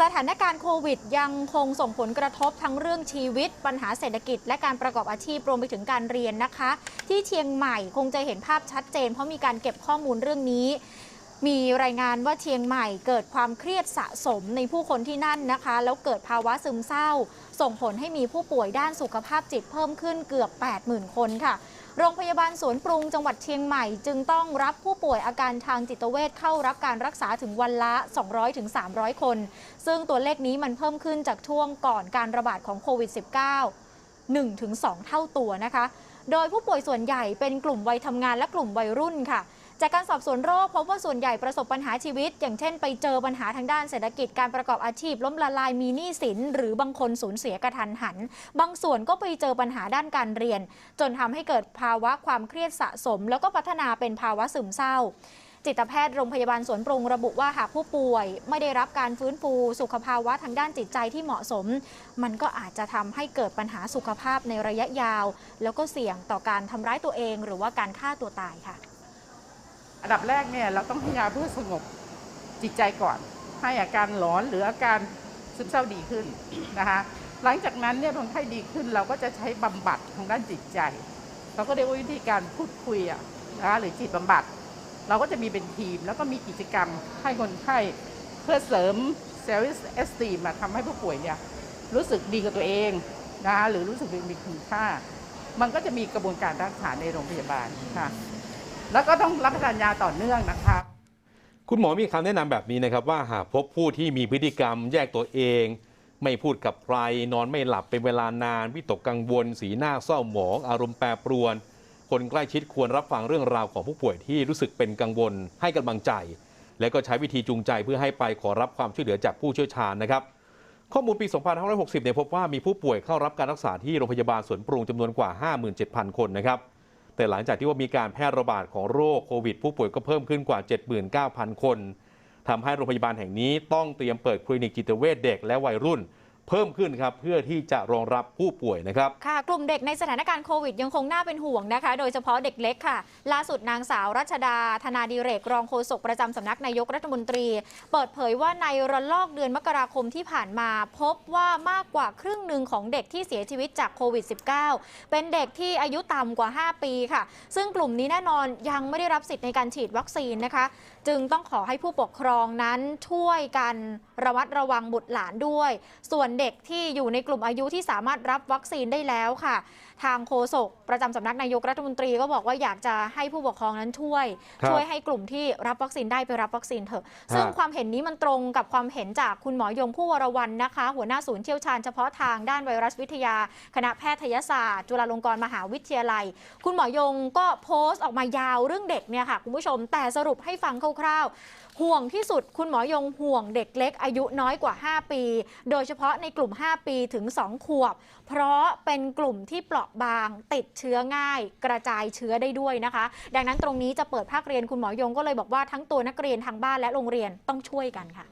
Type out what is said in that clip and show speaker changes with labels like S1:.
S1: สถานการณ์โควิดยังคงส่งผลกระทบทั้งเรื่องชีวิต ปัญหาเศรษฐกิจ และการประกอบอาชีพรวมไปถึงการเรียนนะคะ ที่เชียงใหม่คงจะเห็นภาพชัดเจน เพราะมีการเก็บข้อมูลเรื่องนี้ มีรายงานว่าเชียงใหม่เกิดความเครียดสะสมในผู้คนที่นั่นนะคะ แล้วเกิดภาวะซึมเศร้า ส่งผลให้มีผู้ป่วยด้านสุขภาพจิตเพิ่มขึ้นเกือบ 80,000 คนค่ะ โรงพยาบาลสวนปรุงจังหวัดเชียงใหม่ จึงต้องรับผู้ป่วยอาการทางจิตเวชเข้ารับการรักษาถึงวันละ 200-300 คน ซึ่งตัวเลขนี้มันเพิ่มขึ้นจากช่วงก่อนการระบาดของโควิด -19 1-2 เท่าตัวนะคะ โดยผู้ป่วยส่วนใหญ่เป็นกลุ่มวัยทำงานและกลุ่มวัยรุ่นค่ะ จากการสอบสวนโรคพบว่าส่วนใหญ่ประสบปัญหาชีวิต อย่างเช่นไปเจอปัญหาทางด้านเศรษฐกิจการประกอบอาชีพ ล้มละลายมีหนี้สิน หรือบางคนสูญเสียกระทันหัน บางส่วนก็ไปเจอปัญหาด้านการเรียน จนทำให้เกิดภาวะความเครียดสะสม แล้วก็พัฒนาเป็นภาวะซึมเศร้าจิตแพทย์โรงพยาบาลสวนปรุงระบุว่าหากผู้ป่วยไม่ได้รับการฟื้นฟูสุขภาวะทางด้านจิตใจที่เหมาะสม มันก็อาจจะทำให้เกิดปัญหาสุขภาพในระยะยาว แล้วก็เสี่ยงต่อการทำร้ายตัวเองหรือว่าการฆ่าตัวตายค่ะ
S2: อันดับแรกเนี่ยเราต้องให้ยาเพื่อสงบจิตใจก่อน ให้อาการหลอนหรืออาการซึมเศร้าดีขึ้นนะคะหลังจากนั้นเนี่ยคนไข้ดีขึ้นเราก็จะใช้บำบัดทางด้านจิตใจ เราก็เรียกว่าวิธีการพูดคุยอะนะคะหรือจิตบำบัด เราก็จะมีเป็นทีม แล้วก็มีกิจกรรมให้คนไข้เพื่อเสริมเซลล์เอสตีมาทำให้ผู้ป่วยเนี่ยรู้สึกดีกับตัวเองนะคะหรือรู้สึกมีคุณค่า มันก็จะมีกระบวนการรักษาในโรงพยาบาลค่ะ แล้วก็ต้องรับประทานยาต่อเนื่องนะคะ
S3: คุณหมอมีคำแนะนำแบบนี้นะครับ ว่าหากพบผู้ที่มีพฤติกรรมแยกตัวเอง ไม่พูดกับใคร นอนไม่หลับเป็นเวลานานวิตกกังวล สีหน้าเศร้าหมอง อารมณ์แปรปรวน คนใกล้ชิดควรรับฟังเรื่องราวของผู้ป่วยที่รู้สึกเป็นกังวล ให้กำลังใจ และก็ใช้วิธีจูงใจเพื่อให้ไปขอรับความช่วยเหลือจากผู้เชี่ยวชาญนะครับข้อมูลปี 2560 เนี่ยพบว่ามีผู้ป่วยเข้ารับการรักษาที่โรงพยาบาลสวนปรุงจำนวนกว่า 57,000 คนนะครับ แต่หลังจากที่ว่ามีการแพร่ระบาดของโรคโควิด ผู้ป่วยก็เพิ่มขึ้นกว่า 79,000 คนทำให้โรงพยาบาลแห่งนี้ต้องเตรียมเปิดคลินิกจิตเวชเด็กและวัยรุ่น เพิ่มขึ้นครับเพื่อที่จะรองรับผู้ป่วยนะครับ
S1: ค่ะ กลุ่มเด็กในสถานการณ์โควิดยังคงน่าเป็นห่วงนะคะ โดยเฉพาะเด็กเล็กค่ะ ล่าสุดนางสาวรัชดา ธนาดีเรก รองโฆษกประจำสำนักนายกรัฐมนตรี เปิดเผยว่าในระลอกเดือนมกราคมที่ผ่านมา พบว่ามากกว่าครึ่งหนึ่งของเด็กที่เสียชีวิตจากโควิด -19 เป็นเด็กที่อายุต่ำกว่า 5 ปีค่ะ ซึ่งกลุ่มนี้แน่นอนยังไม่ได้รับสิทธิ์ในการฉีดวัคซีนนะคะ จึงต้องขอให้ผู้ปกครองนั้นช่วยกันระมัดระวังบุตรหลานด้วย ส่วนเด็กที่อยู่ในกลุ่มอายุที่สามารถรับวัคซีนได้แล้วค่ะ ทางโฆษกประจำสำนักนายกรัฐมนตรีก็บอกว่าอยากจะให้ผู้ปกครองนั้นช่วย
S3: ครับ
S1: ช่วยให้กลุ่มที่รับวัคซีนได้ไปรับวัคซีนเถอะ ซึ่งความเห็นนี้มันตรงกับความเห็นจากคุณหมอยงผู้วรวรรณนะคะ หัวหน้าศูนย์เชี่ยวชาญเฉพาะทางด้านไวรัสวิทยา คณะแพทยศาสตร์ จุฬาลงกรณ์มหาวิทยาลัย คุณหมอยงก็โพสต์ออกมายาวเรื่องเด็กเนี่ยค่ะคุณผู้ชมแต่สรุปให้ฟังคร่าวๆห่วงที่สุดคุณหมอยงห่วงเด็กเล็กอายุน้อยกว่า 5 ปี โดยเฉพาะในกลุ่ม 5 ปีถึง 2 ขวบ เพราะเป็นกลุ่มที่เปราะบางติดเชื้อง่าย กระจายเชื้อได้ด้วยนะคะ ดังนั้นตรงนี้จะเปิดภาคเรียนคุณหมอยงก็เลยบอกว่าทั้งตัวนักเรียนทางบ้านและโรงเรียนต้องช่วยกันค่ะ